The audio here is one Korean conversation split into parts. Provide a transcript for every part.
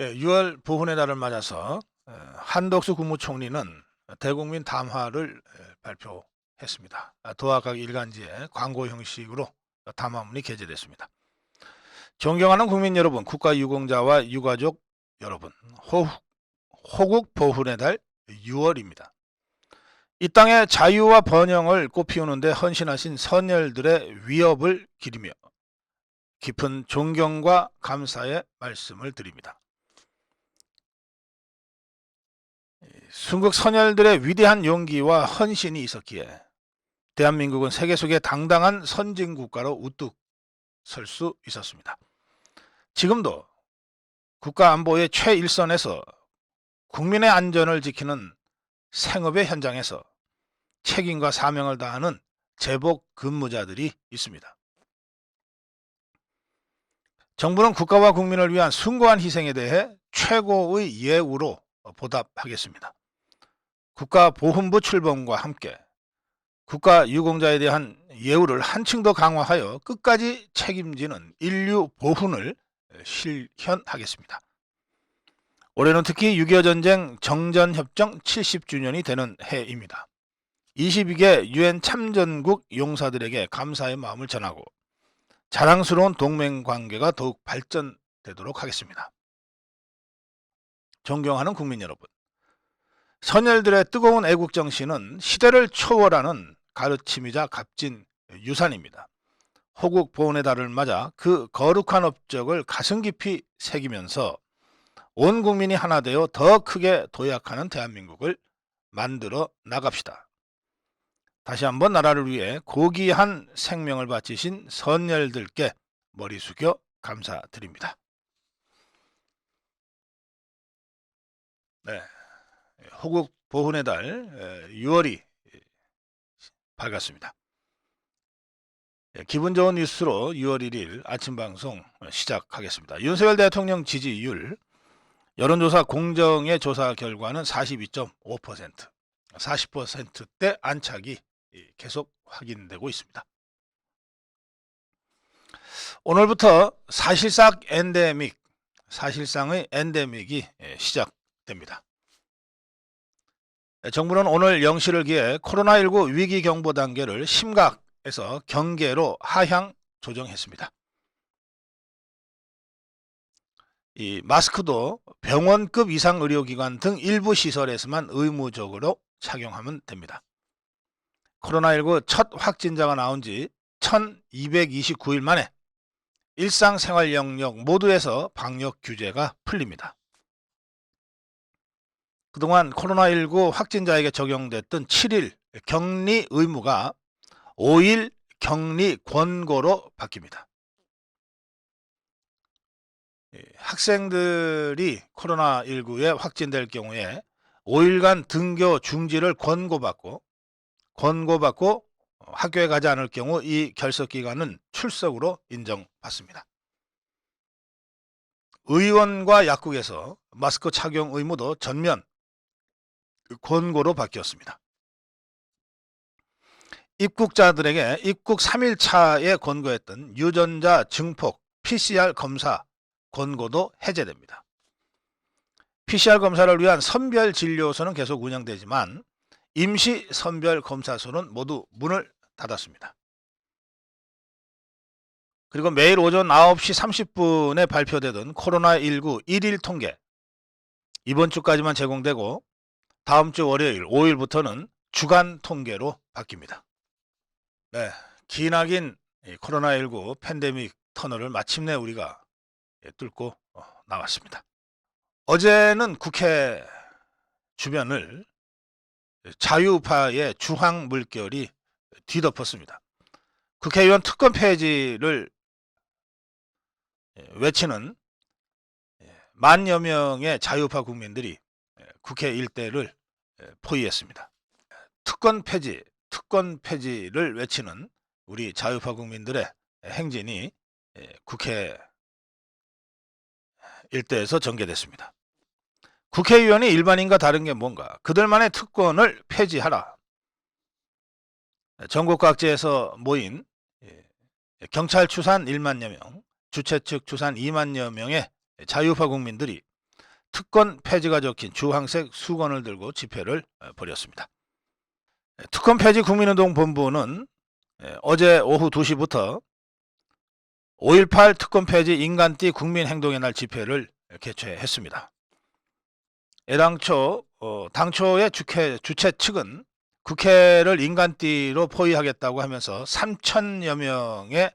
예, 6월 보훈의 달을 맞아서 어, 한덕수 국무총리는 대국민 담화를 에, 발표했습니다. 아, 도하 각 일간지에 광고 형식으로 담화문이 게재됐습니다. 존경하는 국민 여러분, 국가 유공자와 유가족 여러분, 호, 호국 보훈의 달 6월입니다. 이 땅의 자유와 번영을 꽃피우는데 헌신하신 선열들의 위협을 기리며 깊은 존경과 감사의 말씀을 드립니다. 순국 선열들의 위대한 용기와 헌신이 있었기에 대한민국은 세계 속에 당당한 선진 국가로 우뚝 설 수 있었습니다. 지금도 국가 안보의 최일선에서 국민의 안전을 지키는 생업의 현장에서 책임과 사명을 다하는 제복 근무자들이 있습니다. 정부는 국가와 국민을 위한 숭고한 희생에 대해 최고의 예우로 보답하겠습니다. 국가보훈부 출범과 함께 국가 유공자에 대한 예우를 한층 더 강화하여 끝까지 책임지는 인류 보훈을 실현하겠습니다. 올해는 특히 6.25 전쟁 정전협정 70주년이 되는 해입니다. 22개 유엔 참전국 용사들에게 감사의 마음을 전하고 자랑스러운 동맹 관계가 더욱 발전되도록 하겠습니다. 존경하는 국민 여러분, 선열들의 뜨거운 애국 정신은 시대를 초월하는 가르침이자 값진 유산입니다. 호국 보훈의 달을 맞아 그 거룩한 업적을 가슴 깊이 새기면서 온 국민이 하나 되어 더 크게 도약하는 대한민국을 만들어 나갑시다. 다시 한번 나라를 위해 고귀한 생명을 바치신 선열들께 머리 숙여 감사드립니다. 네. 호국 보훈의 달 6월이 밝았습니다. 예, 기분 좋은 뉴스로 6월 1일 아침 방송 시작하겠습니다. 윤석열 대통령 지지율 여론조사 공정의 조사 결과는 42.5%, 40%대 안착이 계속 확인되고 있습니다. 오늘부터 사실상 엔데믹, 사실상의 엔데믹이 예, 시작됩니다. 정부는 오늘 0시를 기해 코로나19 위기 경보 단계를 심각에서 경계로 하향 조정했습니다. 이 마스크도 병원급 이상 의료기관 등 일부 시설에서만 의무적으로 착용하면 됩니다. 코로나19 첫 확진자가 나온 지 1229일 만에 일상생활 영역 모두에서 방역 규제가 풀립니다. 그동안 코로나19 확진자에게 적용됐던 7일 격리 의무가 5일 격리 권고로 바뀝니다. 예, 학생들이 코로나19에 확진될 경우에 5일간 등교 중지를 권고받고 권고받고 학교에 가지 않을 경우 이 결석 기간은 출석으로 인정받습니다. 의원과 약국에서 마스크 착용 의무도 전면 권고로 바뀌었습니다. 입국자들에게 입국 3일차에 권고했던 유전자 증폭 PCR 검사 권고도 해제됩니다. PCR 검사를 위한 선별 진료소는 계속 운영되지만 임시 선별 검사소는 모두 문을 닫았습니다. 그리고 매일 오전 9시 30분에 발표되던 코로나19 1일 통계 이번 주까지만 제공되고 다음 주 월요일 5일부터는 주간 통계로 바뀝니다. 네, 기나긴 코로나19 팬데믹 터널을 마침내 우리가 예, 뚫고 어, 나왔습니다. 어제는 국회 주변을 자유파의 주황 물결이 뒤덮었습니다. 국회의원 특권 폐지를 예, 외치는 예, 만여 명의 자유파 국민들이 국회 일대를 포위했습니다. 특권 폐지, 특권 폐지를 외치는 우리 자유파 국민들의 행진이 국회 일대에서 전개됐습니다. 국회의원이 일반인과 다른 게 뭔가? 그들만의 특권을 폐지하라. 전국 각지에서 모인 경찰 추산 1만여 명, 주최 측 추산 2만여 명의 자유파 국민들이 특권 폐지가 적힌 주황색 수건을 들고 집회를 어, 벌였습니다. 예, 특권 폐지 국민운동 본부는 예, 어제 오후 2시부터 5.18 특권 폐지 인간띠 국민행동의 날 집회를 개최했습니다. 애당초 어, 당초의 주최, 주최 측은 국회를 인간띠로 포위하겠다고 하면서 3천여 명의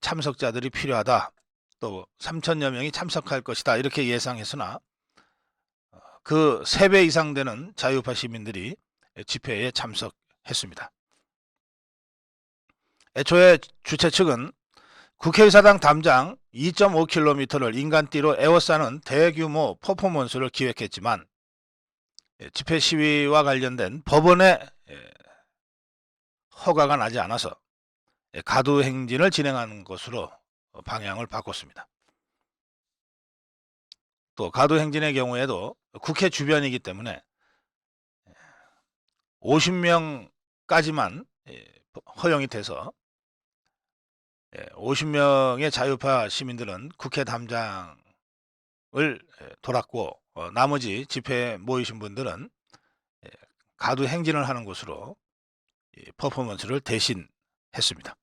참석자들이 필요하다. 또 3천여 명이 참석할 것이다. 이렇게 예상했으나 어, 그 3배 이상 되는 자유파 시민들이 집회에 참석했습니다. 애초에 주최 측은 국회의사당 담장 2.5km를 인간띠로 에워싸는 대규모 퍼포먼스를 기획했지만 예, 집회 시위와 관련된 법원의 예, 허가가 나지 않아서 예, 가두 행진을 진행하는 것으로 어, 방향을 바꿨습니다. 또 가두 행진의 경우에도 국회 주변이기 때문에 50명까지만 허용이 돼서 50명의 자유파 시민들은 국회 담장을 돌았고 어, 나머지 집회에 모이신 분들은 가두 행진을 하는 곳으로 퍼포먼스를 대신 했습니다.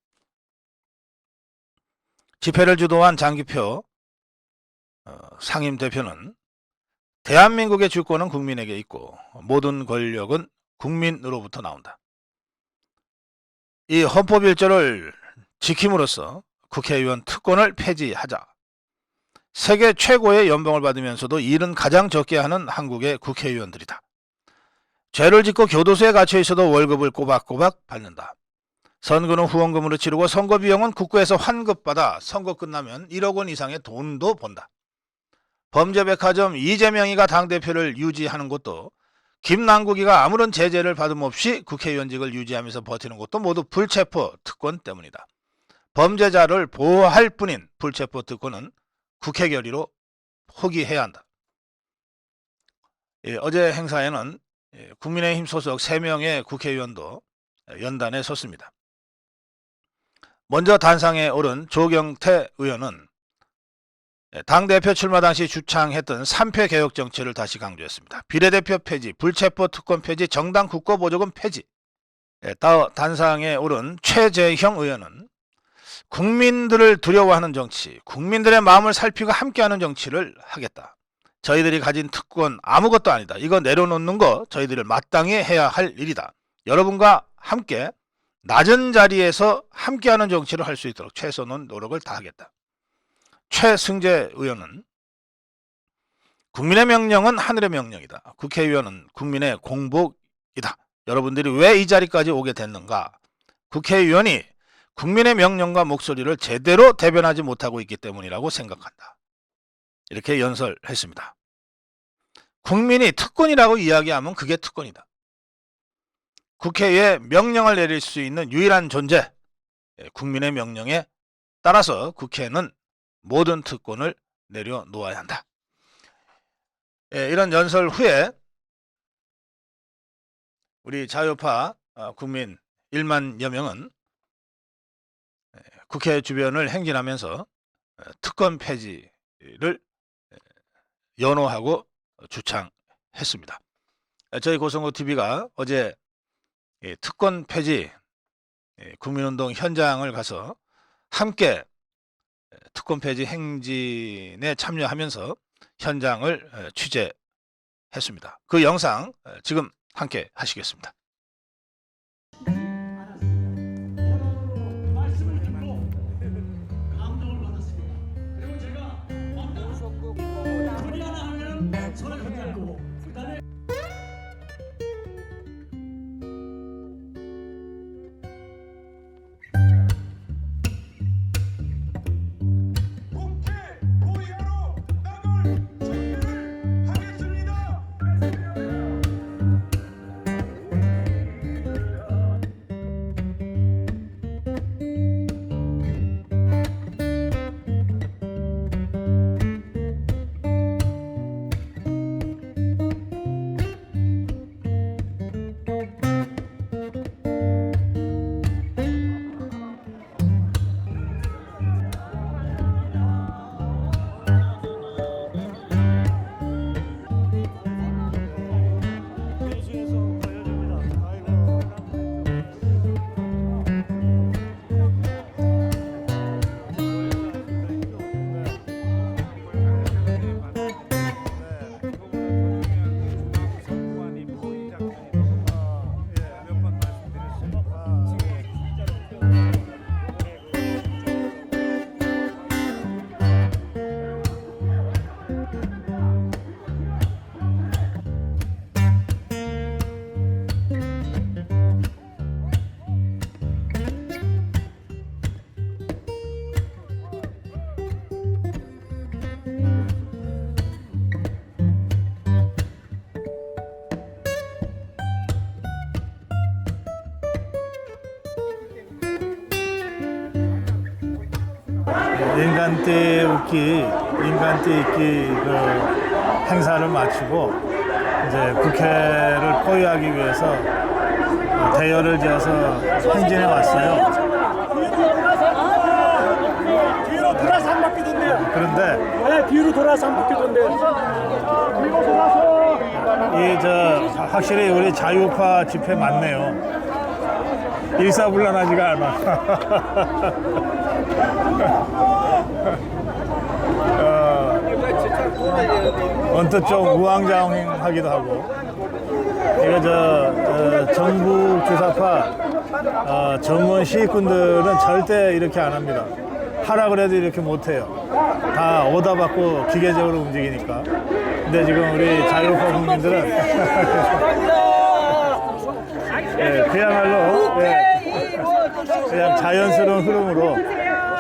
집회를 주도한 장기표 어, 상임 대표는 대한민국의 주권은 국민에게 있고 모든 권력은 국민으로부터 나온다. 이 헌법 1조를 지킴으로써 국회의원 특권을 폐지하자. 세계 최고의 연봉을 받으면서도 일은 가장 적게 하는 한국의 국회의원들이다. 죄를 짓고 교도소에 갇혀 있어도 월급을 꼬박꼬박 받는다. 선거는 후원금으로 치르고 선거 비용은 국고에서 환급받아 선거 끝나면 1억 원 이상의 돈도 번다. 범죄백화점 이재명이가 당대표를 유지하는 것도 김남국이가 아무런 제재를 받음 없이 국회의원직을 유지하면서 버티는 것도 모두 불체포 특권 때문이다. 범죄자를 보호할 뿐인 불체포 특권은 국회 결의로 포기해야 한다. 예, 어제 행사에는 예, 국민의힘 소속 3명의 국회의원도 연단에 섰습니다. 먼저 단상에 오른 조경태 의원은 예, 당대표 출마 당시 주창했던 3패 개혁 정치를 다시 강조했습니다. 비례대표 폐지, 불체포 특권 폐지, 정당 국고보조금 폐지. 예, 단상에 오른 최재형 의원은 국민들을 두려워하는 정치, 국민들의 마음을 살피고 함께하는 정치를 하겠다. 저희들이 가진 특권 아무것도 아니다. 이거 내려놓는 거 저희들을 마땅히 해야 할 일이다. 여러분과 함께 낮은 자리에서 함께하는 정치를 할 수 있도록 최선의 노력을 다하겠다. 최승재 의원은 국민의 명령은 하늘의 명령이다. 국회의원은 국민의 공복이다. 여러분들이 왜 이 자리까지 오게 됐는가? 국회의원이 국민의 명령과 목소리를 제대로 대변하지 못하고 있기 때문이라고 생각한다. 이렇게 연설했습니다. 국민이 특권이라고 이야기하면 그게 특권이다. 국회에 명령을 내릴 수 있는 유일한 존재, 예, 국민의 명령에 따라서 국회는 모든 특권을 내려놓아야 한다. 예, 이런 연설 후에 우리 자유파 어, 국민 1만여 명은 국회 주변을 행진하면서 특권 폐지를 연호하고 주창했습니다. 저희 고성호 TV가 어제 특권 폐지 국민운동 현장을 가서 함께 특권 폐지 행진에 참여하면서 현장을 취재했습니다. 그 영상 지금 함께 하시겠습니다. 인간띠 웃기, 인간띠 있기 그 행사를 마치고 이제 국회를 포위하기 위해서 어, 대열을 지어서 행진해 왔어요. 뒤로 돌아서 한 바퀴 돈대요. 그런데 네, 뒤로 돌아서 한 바퀴 돈대요. 뒤로 돌아서. 이 저 확실히 우리 자유파 집회 맞네요. 일사불란하지가 않아. 어, 언뜻 좀 우왕좌왕하기도 하고. 이거 저 어, 전국 주사파 어, 전문 시위꾼들은 절대 이렇게 안 합니다. 하라 그래도 이렇게 못 해요. 다 오다 받고 기계적으로 움직이니까. 근데 지금 우리 자유파 국민들은 예, 그야말로 예, 그냥 자연스러운 흐름으로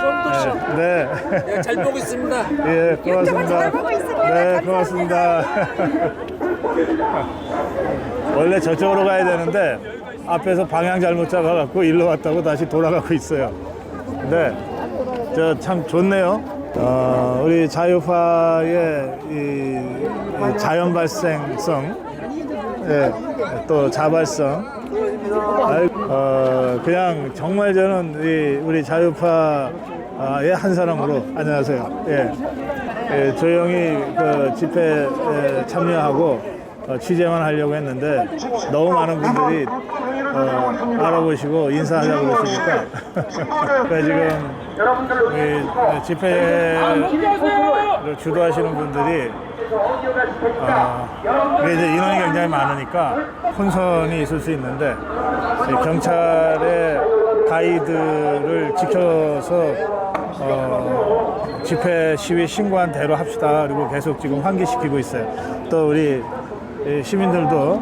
예, 네. 잘 보고 있습니다. 예, 고맙습니다. 잘 보고 있습니다. 네, 고맙습니다. 원래 저쪽으로 가야 되는데 앞에서 방향 잘못 잡아갖고 일로 왔다고 다시 돌아가고 있어요. 네, 저 참 좋네요. 어, 우리 자유파의 이, 이 자연 발생성, 예, 또 자발성, 아이, 어, 그냥 정말 저는 이 우리 자유파 의한 사람으로 안녕하세요. 예, 예, 조용히 그 집회 에 참여하고 어, 취재만 하려고 했는데 너무 많은 분들이 어, 알아보시고 인사하자고 그러시니까 지금 이 집회를 주도하시는 분들이 어, 이제 인원이 굉장히 많으니까 혼선이 있을 수 있는데 이 경찰의 가이드를 지켜서 어, 집회 시위 신고한 대로 합시다. 그리고 계속 지금 환기시키고 있어요. 또 우리 이 시민들도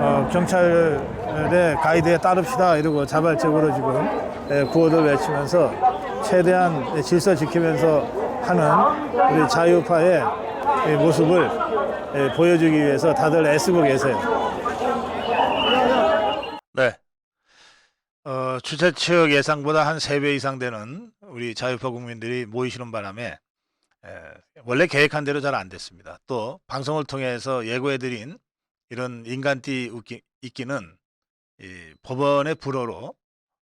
어, 경찰의 가이드에 따릅시다. 이러고 자발적으로 지금 예, 구호를 외치면서 최대한 질서 지키면서 하는 우리 자유파의 이 모습을 예, 보여주기 위해서 다들 애쓰고 계세요. 네. 어, 주최 측 예상보다 한 세 배 이상 되는 우리 자유파 국민들이 모이시는 바람에 에, 원래 계획한 대로 잘 안 됐습니다. 또 방송을 통해서 예고해드린 이런 인간띠 있기는 이 법원의 불허로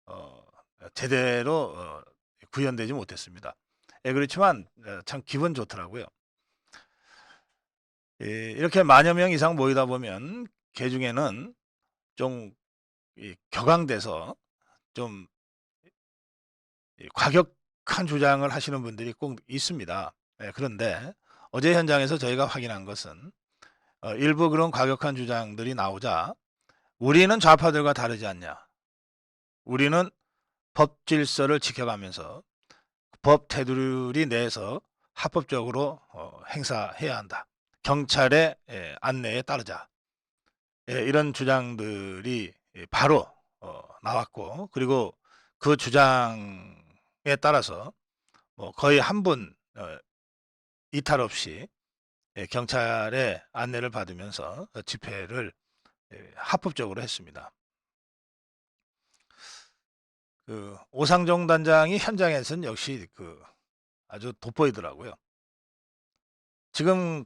어, 제대로 어, 구현되지 못했습니다. 예, 그렇지만 어, 참 기분 좋더라고요. 이, 이렇게 만여 명 이상 모이다 보면 개 중에는 좀 이, 격앙돼서 좀 이, 과격한 주장을 하시는 분들이 꼭 있습니다. 예, 그런데 어제 현장에서 저희가 확인한 것은 어, 일부 그런 과격한 주장들이 나오자 우리는 좌파들과 다르지 않냐. 우리는 법 질서를 지켜가면서 법 테두리 내에서 합법적으로 어, 행사해야 한다. 경찰의 예, 안내에 따르자. 예, 이런 주장들이 예, 바로 어, 나왔고 그리고 그 주장 에 따라서 뭐 거의 한분 어, 이탈 없이 예, 경찰의 안내를 받으면서 어, 집회를 예, 합법적으로 했습니다. 그 오상정 단장이 현장에서는 역시 그 아주 돋보이더라고요. 지금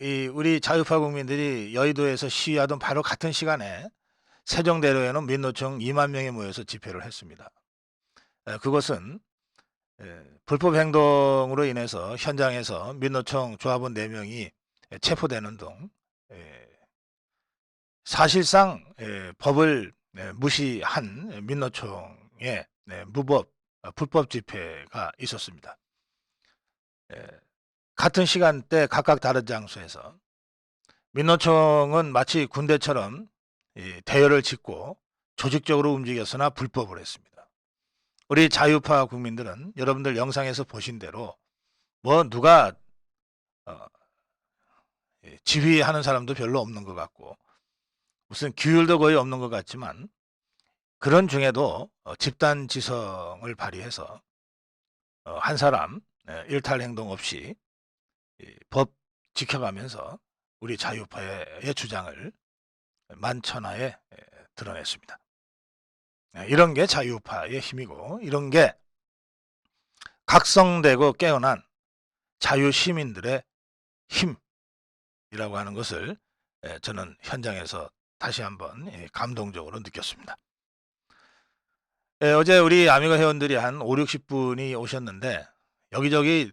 이 우리 자유파 국민들이 여의도에서 시위하던 바로 같은 시간에 세종대로에는 민노총 2만 명이 모여서 집회를 했습니다. 에, 그것은 에, 불법 행동으로 인해서 현장에서 민노총 조합원 4명이 체포되는 등 에, 사실상 에, 법을 에, 무시한 민노총의 네, 무법 어, 불법 집회가 있었습니다. 에, 같은 시간대 각각 다른 장소에서 민노총은 마치 군대처럼 이 대열을 짓고 조직적으로 움직였으나 불법을 했습니다. 우리 자유파 국민들은 여러분들 영상에서 보신 대로 뭐 누가 어, 예, 지휘하는 사람도 별로 없는 것 같고 무슨 규율도 거의 없는 것 같지만 그런 중에도 어, 집단 지성을 발휘해서 어, 한 사람 예, 일탈 행동 없이 이법 지켜가면서 우리 자유파의 주장을 만천하에 에, 드러냈습니다. 에, 이런 게 자유파의 힘이고 이런 게 각성되고 깨어난 자유 시민들의 힘이라고 하는 것을 예, 저는 현장에서 다시 한번 예, 감동적으로 느꼈습니다. 예, 어제 우리 아미가 회원들이 한 5, 60분이 오셨는데 여기저기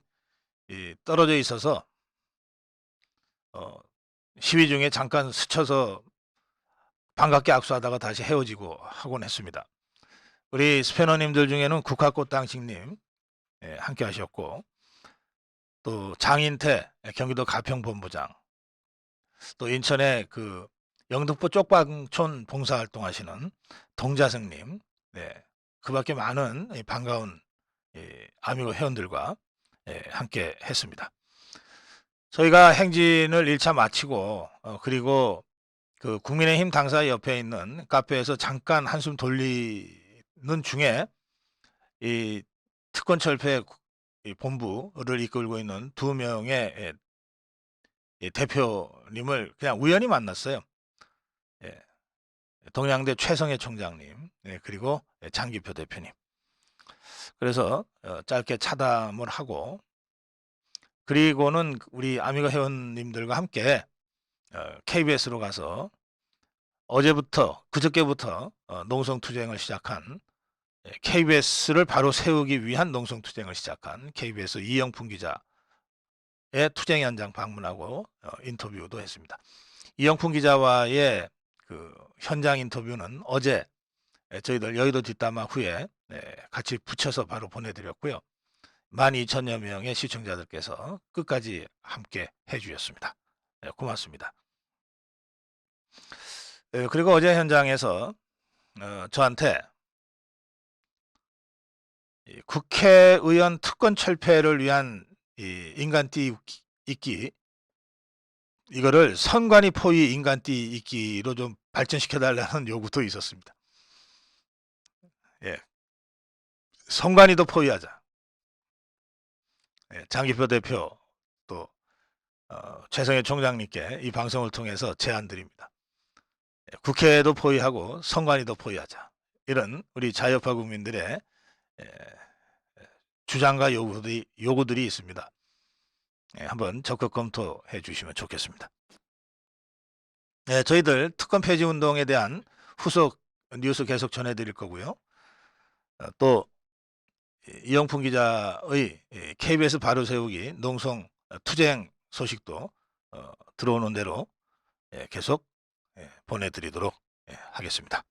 이 떨어져 있어서 어, 시위 중에 잠깐 스쳐서 반갑게 악수하다가 다시 헤어지고 하곤 했습니다. 우리 스패너님들 중에는 국화꽃 당식님 예, 함께 하셨고 또 장인태 경기도 가평본부장 또 인천의 그 영등포 쪽방촌 봉사활동 하시는 동자승님 네, 그 밖에 많은 이 반가운 이 아미고 회원들과 예, 함께 했습니다. 저희가 행진을 1차 마치고 어, 그리고 그 국민의힘 당사 옆에 있는 카페에서 잠깐 한숨 돌리는 중에 이 특권 철폐 이 본부를 이끌고 있는 두 명의 예, 이 대표님을 그냥 우연히 만났어요. 예, 동양대 최성애 총장님 예, 그리고 예, 장기표 대표님. 그래서 어, 짧게 차담을 하고 그리고는 우리 아미가 회원님들과 함께 KBS로 가서 어제부터 그저께부터 어, 농성투쟁을 시작한 KBS를 바로 세우기 위한 농성투쟁을 시작한 KBS 이영풍 기자의 투쟁 현장 방문하고 어, 인터뷰도 했습니다. 이영풍 기자와의 그 현장 인터뷰는 어제 에, 저희들 여의도 뒷담화 후에 네, 같이 붙여서 바로 보내드렸고요. 12,000여 명의 시청자들께서 끝까지 함께 해주셨습니다. 네, 고맙습니다. 에, 그리고 어제 현장에서 어, 저한테 이 국회의원 특권 철폐를 위한 이 인간띠 있기 이거를 선관위 포위 인간띠 있기로 좀 발전시켜 달라는 요구도 있었습니다. 예. 선관위도 포위하자. 예, 장기표 대표 또 어, 최성해 총장님께 이 방송을 통해서 제안 드립니다. 예, 국회도 포위하고 선관위도 포위하자. 이런 우리 자유파 국민들의 예, 주장과 요구들이, 요구들이 있습니다. 예, 한번 적극 검토해 주시면 좋겠습니다. 네, 저희들 특권 폐지 운동에 대한 후속 뉴스 계속 전해드릴 거고요. 어, 또 이영풍 기자의 KBS 바로 세우기 농성 투쟁 소식도 어, 들어오는 대로 예, 계속 예, 보내드리도록 예, 하겠습니다.